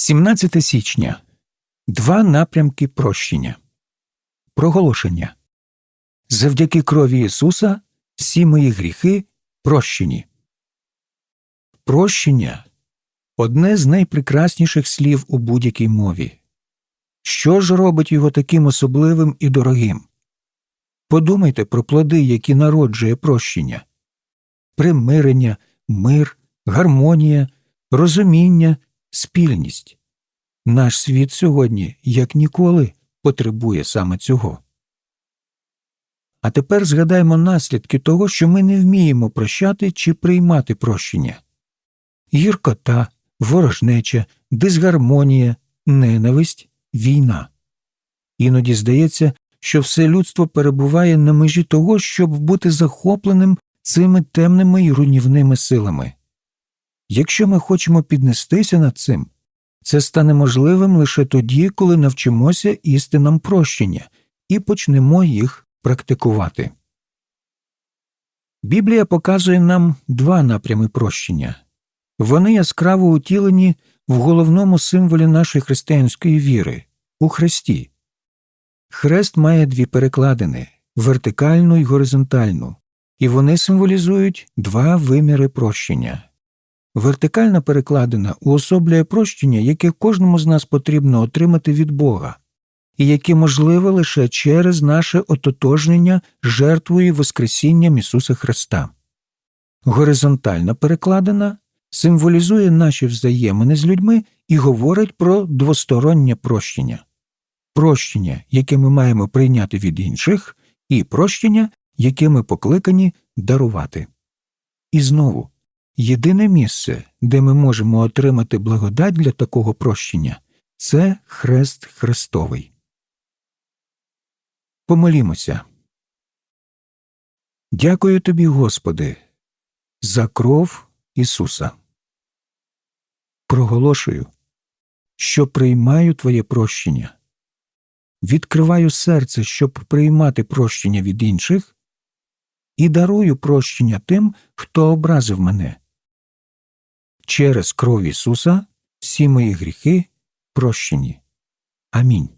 17 січня. Два напрямки прощення. Проголошення. Завдяки крові Ісуса всі мої гріхи прощені. Прощення одне з найпрекрасніших слів у будь-якій мові. Що ж робить його таким особливим і дорогим? Подумайте про плоди, які народжує прощення примирення, мир, гармонія, розуміння, спільність. Наш світ сьогодні, як ніколи, потребує саме цього. А тепер згадаймо наслідки того, що ми не вміємо прощати чи приймати прощення гіркота, ворожнеча, дисгармонія, ненависть, війна. Іноді здається, що все людство перебуває на межі того, щоб бути захопленим цими темними і руйнівними силами. Якщо ми хочемо піднестися над цим, це стане можливим лише тоді, коли навчимося істинам прощення і почнемо їх практикувати. Біблія показує нам два напрями прощення вони яскраво утілені в головному символі нашої християнської віри у Христі. Хрест має дві перекладини вертикальну і горизонтальну, і вони символізують два виміри прощення. Вертикальна перекладина уособлює прощення, яке кожному з нас потрібно отримати від Бога, і яке можливе лише через наше ототожнення жертвою Воскресінням Ісуса Христа. Горизонтальна перекладина символізує наші взаємини з людьми і говорить про двостороннє прощення прощення, яке ми маємо прийняти від інших, і прощення, яке ми покликані дарувати. І знову єдине місце, де ми можемо отримати благодать для такого прощення, це хрест Христовий. Помолімося. Дякую тобі, Господи, за кров Ісуса. Проголошую, що приймаю Твоє прощення, відкриваю серце, щоб приймати прощення від інших, і дарую прощення тим, хто образив мене. Через кров Ісуса всі мої гріхи прощені. Амінь.